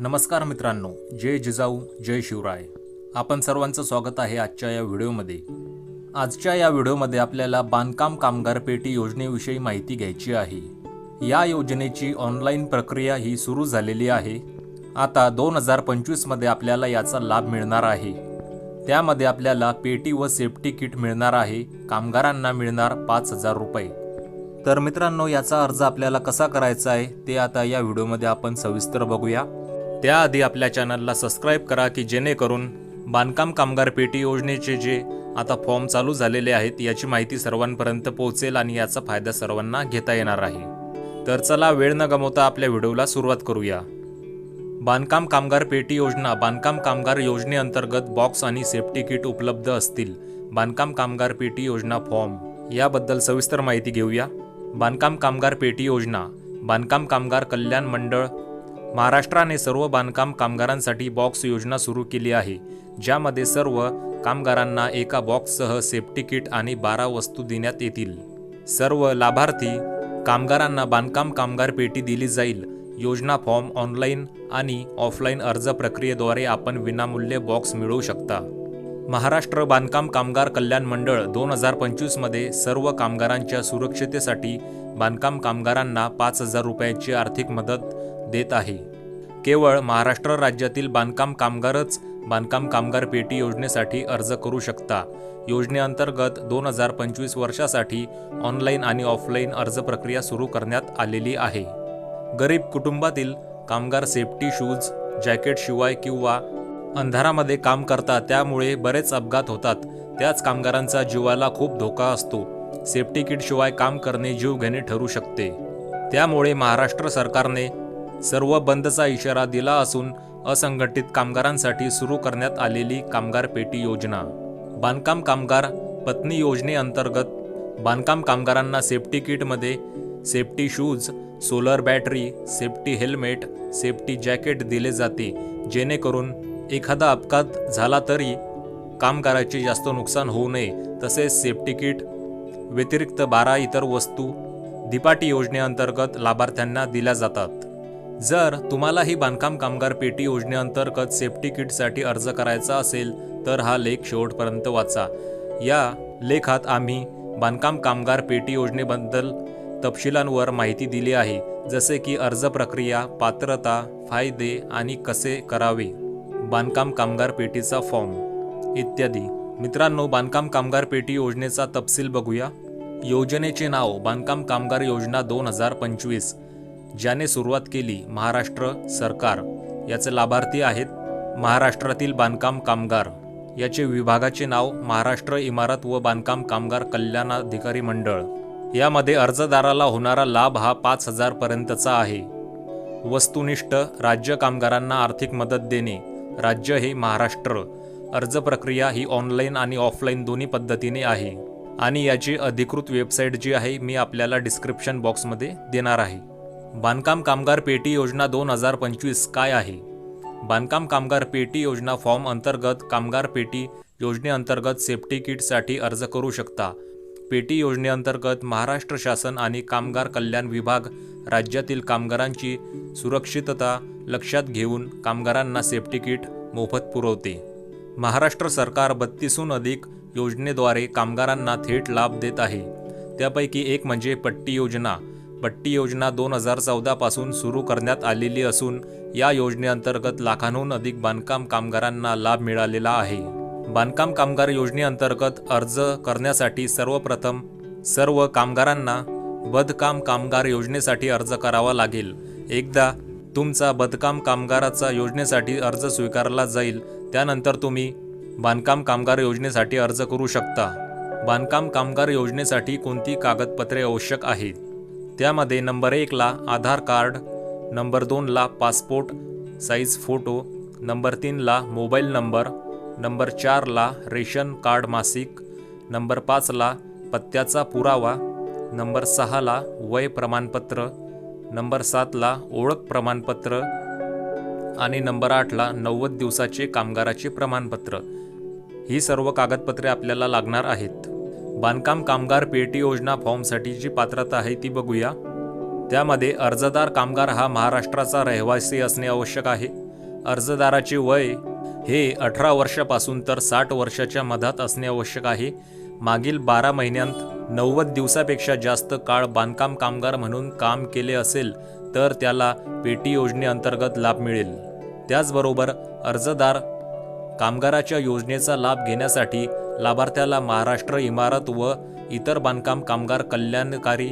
नमस्कार मित्रांनो जय जिजाऊ जय शिवराय. आपण सर्वांचं स्वागत आहे आजच्या या व्हिडिओमध्ये. आजच्या या व्हिडिओमध्ये आपल्याला बांधकाम कामगार पेटी योजनेविषयी माहिती घ्यायची आहे. या योजनेची ऑनलाईन प्रक्रिया ही सुरू झालेली आहे. आता दोन हजार पंचवीसमध्ये आपल्याला याचा लाभ मिळणार आहे. त्यामध्ये आपल्याला पेटी व सेफ्टी किट मिळणार आहे. कामगारांना मिळणार पाच हजार रुपये. तर मित्रांनो याचा अर्ज आपल्याला कसा करायचा आहे ते आता या व्हिडिओमध्ये आपण सविस्तर बघूया. त्याआधी आपल्या चॅनलला सबस्क्राईब करा की जेणेकरून बांधकाम कामगार पेटी योजनेचे जे आता फॉर्म चालू झालेले आहेत याची माहिती सर्वांपर्यंत पोहोचेल आणि याचा फायदा सर्वांना घेता येणार आहे. तर चला वेळ न गमवता आपल्या व्हिडिओला सुरुवात करूया. बांधकाम कामगार पेटी योजना बांधकाम कामगार योजनेअंतर्गत बॉक्स आणि सेफ्टी किट उपलब्ध असतील. बांधकाम कामगार पेटी योजना फॉर्म याबद्दल सविस्तर माहिती घेऊया. बांधकाम कामगार पेटी योजना बांधकाम कामगार कल्याण मंडळ महाराष्ट्राने सर्व बांधकाम कामगारांसाठी बॉक्स योजना सुरू केली आहे ज्यामध्ये सर्व कामगारांना एका बॉक्ससह सेफ्टी किट आणि बारा वस्तू देण्यात येतील. सर्व लाभार्थी कामगारांना बांधकाम कामगार पेटी दिली जाईल. योजना फॉर्म ऑनलाईन आणि ऑफलाईन अर्ज प्रक्रियेद्वारे आपण विनामूल्य बॉक्स मिळवू शकता. महाराष्ट्र बांधकाम कामगार कल्याण मंडळ दोन हजार पंचवीसमध्ये सर्व कामगारांच्या सुरक्षितेसाठी बांधकाम कामगारांना पाच हजार रुपयाची आर्थिक मदत देत आहे. केवळ महाराष्ट्र राज्यातील बांधकाम कामगारच बांधकाम कामगार पेटी योजनेसाठी अर्ज करू शकता. योजनेअंतर्गत दोन हजार पंचवीस वर्षासाठी ऑनलाईन आणि ऑफलाईन अर्ज प्रक्रिया सुरू करण्यात आलेली आहे. गरीब कुटुंबातील कामगार सेफ्टी शूज जॅकेटशिवाय किंवा अंधारामध्ये काम करतात त्यामुळे बरेच अपघात होतात. त्याच कामगारांचा जीवाला खूप धोका असतो. सेफ्टी किटशिवाय काम करणे जीवघेणे ठरू शकते. त्यामुळे महाराष्ट्र सरकारने सर्व बंदचा इशारा दिला असून असंघटित कामगारांसाठी सुरू करण्यात आलेली कामगार पेटी योजना. बांधकाम कामगार पत्नी योजनेअंतर्गत बांधकाम कामगारांना सेफ्टी किटमध्ये safety shoes solar battery safety helmet safety jacket दिले जाते जेणेकरून एखादा अपघात झाला तरी कामगाराचे जास्त नुकसान होऊ नये. तसेच सेफ्टी किट व्यतिरिक्त बारा इतर वस्तू दिपाटी योजनेअंतर्गत लाभार्थ्यांना दिल्या जातात. जर तुम्हालाही बांधकाम कामगार पेटी योजनेअंतर्गत सेफ्टी किटसाठी अर्ज करायचा असेल तर हा लेख शेवटपर्यंत वाचा. या लेखात आम्ही बांधकाम कामगार पेटी योजनेबद्दल तपशिलांवर माहिती दिली आहे जसे की अर्ज प्रक्रिया पात्रता फायदे आणि कसे करावे. बांधकाम कामगार पेटीचा फॉर्म इत्यादी. मित्रांनो बांधकाम कामगार पेटी योजनेचा तपशील बघूया. योजनेचे नाव बांधकाम कामगार योजना दोन हजार पंचवीस. ज्याने सुरुवात केली महाराष्ट्र सरकार. याचे लाभार्थी आहेत महाराष्ट्रातील बांधकाम कामगार. याचे विभागाचे नाव महाराष्ट्र इमारत व बांधकाम कामगार कल्याणाधिकारी मंडळ. यामध्ये अर्जदाराला होणारा लाभ हा पाच हजारपर्यंतचा आहे. वस्तुनिष्ठ राज्य कामगारांना आर्थिक मदत देणे राज्य हे महाराष्ट्र. अर्ज प्रक्रिया ही ऑनलाईन आणि ऑफलाईन दोन्ही पद्धतीने आहे. आणि याची अधिकृत वेबसाईट जी आहे मी आपल्याला डिस्क्रिप्शन बॉक्समध्ये देणार आहे. बांधकाम कामगार पेटी योजना दोन हजार पंचवीस काय आहे? बांधकाम कामगार पेटी योजना फॉर्म अंतर्गत कामगार पेटी योजनेअंतर्गत सेफ्टी किटसाठी अर्ज करू शकता. पेटी योजनेअंतर्गत महाराष्ट्र शासन आणि कामगार कल्याण विभाग राज्यातील कामगारांची सुरक्षितता लक्षात घेऊन कामगारांना सेफ्टी किट मोफत पुरवते. महाराष्ट्र सरकार बत्तीसहून अधिक योजनेद्वारे कामगारांना थेट लाभ देत आहे. त्यापैकी एक म्हणजे पट्टी योजना. पट्टी योजना दोन हजार चौदापासून सुरू करण्यात आलेली असून या योजनेअंतर्गत लाखांहून अधिक बांधकाम कामगारांना लाभ मिळालेला आहे. बांधकाम कामगार योजनेअंतर्गत अर्ज करण्यासाठी सर्वप्रथम सर्व कामगारांना बदकाम कामगार योजनेसाठी अर्ज करावा लागेल. एकदा तुमचा बदकाम कामगाराचा योजनेसाठी अर्ज स्वीकारला जाईल त्यानंतर तुम्ही बांधकाम कामगार योजनेसाठी अर्ज करू शकता. बांधकाम कामगार योजनेसाठी कोणती कागदपत्रे आवश्यक आहेत? त्यामध्ये नंबर एकला आधार कार्ड नंबर दोनला पासपोर्ट साईज फोटो नंबर तीनला मोबाईल नंबर नंबर चारला रेशन कार्ड मासिक नंबर पाचला पत्त्याचा पुरावा नंबर सहाला वय प्रमाणपत्र नंबर सातला ओळख प्रमाणपत्र आणि नंबर आठला नव्वद दिवसाचे कामगाराचे प्रमाणपत्र. ही सर्व कागदपत्रे आपल्याला लागणार आहेत. बांधकाम कामगार पेटी योजना फॉर्मसाठी जी पात्रता आहे ती बघूया. त्यामध्ये अर्जदार कामगार हा महाराष्ट्राचा रहिवासी असणे आवश्यक आहे. अर्जदाराचे वय हे अठरा वर्षापासून तर साठ वर्षाच्या मधात असणे आवश्यक आहे. मागील बारा महिन्यांत नव्वद दिवसापेक्षा जास्त काळ बांधकाम कामगार म्हणून काम केले असेल तर त्याला पेटी योजनेअंतर्गत लाभ मिळेल. त्याचबरोबर अर्जदार कामगाराच्या योजनेचा लाभ घेण्यासाठी लाभार्थ्याला महाराष्ट्र इमारत व इतर बांधकाम कामगार कल्याणकारी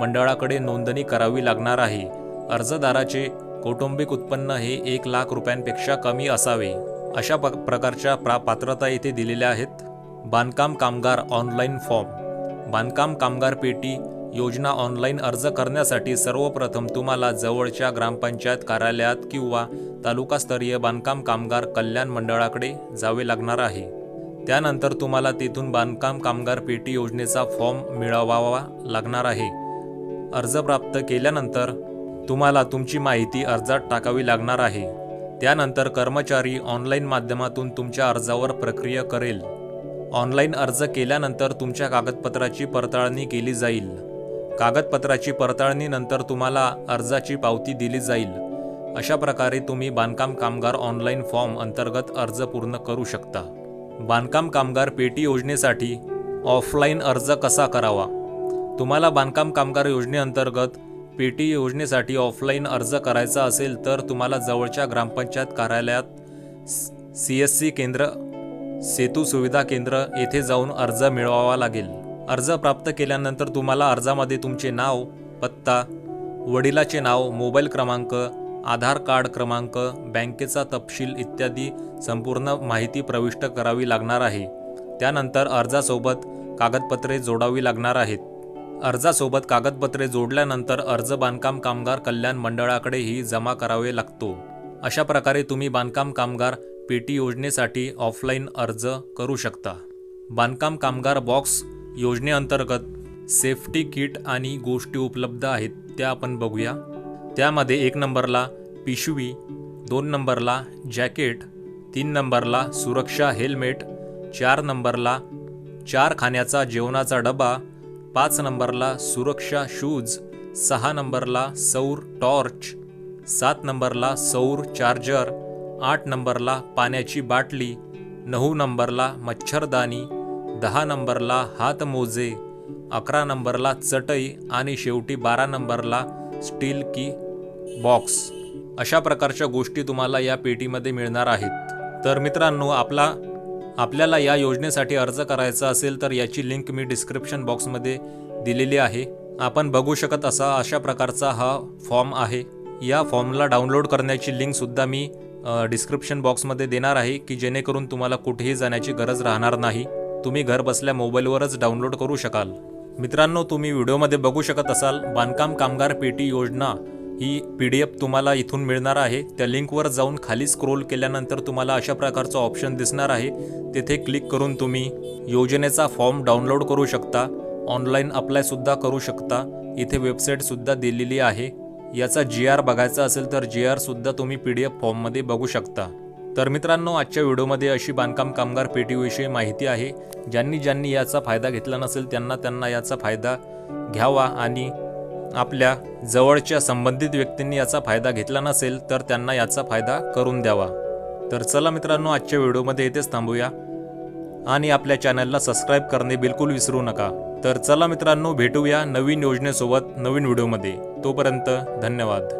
मंडळाकडे नोंदणी करावी लागणार आहे. अर्जदाराचे कौटुंबिक उत्पन्न हे एक लाख रुपयांपेक्षा कमी असावे अशा प प्रकारच्या प्रा पात्रता येथे दिलेल्या आहेत. बांधकाम कामगार ऑनलाईन फॉर्म. बांधकाम कामगार पेटी योजना ऑनलाईन अर्ज करण्यासाठी सर्वप्रथम तुम्हाला जवळच्या ग्रामपंचायत कार्यालयात किंवा तालुकास्तरीय बांधकाम कामगार कल्याण मंडळाकडे जावे लागणार आहे. त्यानंतर तुम्हाला तेथून बांधकाम कामगार पेटी योजनेचा फॉर्म मिळवावा लागणार आहे. अर्ज प्राप्त केल्यानंतर तुम्हाला तुमची माहिती अर्जात टाकावी लागणार आहे. त्यानंतर कर्मचारी ऑनलाईन माध्यमातून तुमच्या अर्जावर प्रक्रिया करेल. ऑनलाईन अर्ज केल्यानंतर तुमच्या कागदपत्राची पडताळणी केली जाईल. कागदपत्राची पडताळणीनंतर तुम्हाला अर्जाची पावती दिली जाईल. अशा प्रकारे तुम्ही बांधकाम कामगार ऑनलाईन फॉर्म अंतर्गत अर्ज पूर्ण करू शकता. बांधकाम कामगार पेटी योजनेसाठी ऑफलाईन अर्ज कसा करावा? तुम्हाला बांधकाम कामगार योजनेअंतर्गत पेटी योजनेसाठी ऑफलाईन अर्ज करायचा असेल तर तुम्हाला जवळच्या ग्रामपंचायत कार्यालयात सी एस सी केंद्र सेतू सुविधा केंद्र येथे जाऊन अर्ज मिळवावा लागेल. अर्ज प्राप्त केल्यानंतर तुम्हाला अर्जामध्ये तुमचे नाव पत्ता वडिलाचे नाव मोबाईल क्रमांक आधार कार्ड क्रमांक बँकेचा तपशील इत्यादी संपूर्ण माहिती प्रविष्ट करावी लागणार आहे. त्यानंतर अर्जासोबत कागदपत्रे जोडावी लागणार आहेत. अर्जासोबत कागदपत्रे जोडल्यानंतर अर्ज बांधकाम कामगार कल्याण मंडळाकडेही जमा करावे लागतो. अशा प्रकारे तुम्ही बांधकाम कामगार पेटी योजनेसाठी ऑफलाईन अर्ज करू शकता. बांधकाम कामगार बॉक्स योजनेअंतर्गत सेफ्टी किट आणि गोष्टी उपलब्ध आहेत त्या आपण बघूया. त्यामध्ये एक नंबरला पिशवी दोन नंबरला जॅकेट तीन नंबरला सुरक्षा हेल्मेट चार नंबरला चार खाण्याचा जेवणाचा डबा पाच नंबरला सुरक्षा शूज सहा नंबरला सौर टॉर्च सात नंबरला सौर चार्जर आठ नंबरला पाण्याची बाटली नऊ नंबरला मच्छरदानी दहा नंबरला हातमोजे अकरा नंबरला चटई आणि शेवटी बारा नंबरला स्टील की बॉक्स. अशा प्रकारच्या गोष्टी तुम्हाला या पेटीमध्ये मिळणार आहेत. तर मित्रांनो आपला आपल्याला या योजनेसाठी अर्ज करायचा असेल तर याची लिंक मी डिस्क्रिप्शन बॉक्समध्ये दिलेली आहे. आपण बघू शकत असा अशा प्रकारचा हा फॉर्म आहे. या फॉर्मला डाउनलोड करण्याची लिंकसुद्धा मी डिस्क्रिप्शन बॉक्समध्ये देणार आहे की जेणेकरून तुम्हाला कुठेही जाण्याची गरज राहणार नाही. तुम्ही घर बसल्या मोबाईलवरच डाउनलोड करू शकाल. मित्रांनो तुम्ही व्हिडिओमध्ये बघू शकत असाल बांधकाम कामगार पेटी योजना. ही पी डी एफ तुम्हाला इथून मिळणार आहे. त्या लिंकवर जाऊन खाली स्क्रोल केल्यानंतर तुम्हाला अशा प्रकारचं ऑप्शन दिसणार आहे. तेथे क्लिक करून तुम्ही योजनेचा फॉर्म डाउनलोड करू शकता. ऑनलाईन अप्लायसुद्धा करू शकता. इथे वेबसाईटसुद्धा दिलेली आहे. याचा जी आर बघायचा असेल तर जी आरसुद्धा तुम्ही पी डी एफ फॉर्ममध्ये बघू शकता. तर मित्रांनो आजच्या व्हिडिओमध्ये अशी बांधकाम कामगार पेटीविषयी माहिती आहे. ज्यांनी ज्यांनी याचा फायदा घेतला नसेल त्यांना त्यांना याचा फायदा घ्यावा आणि आपल्या जवळच्या संबंधित व्यक्तींनी याचा फायदा घेतला नसेल तर त्यांना याचा फायदा करून द्यावा. तर चला मित्रांनो आजच्या व्हिडिओमध्ये येथेच थांबूया. आणि आपल्या चॅनलला सबस्क्राईब करणे बिलकुल विसरू नका. तर चला मित्रांनो भेटूया नवीन योजनेसोबत नवीन व्हिडिओमध्ये. तोपर्यंत धन्यवाद.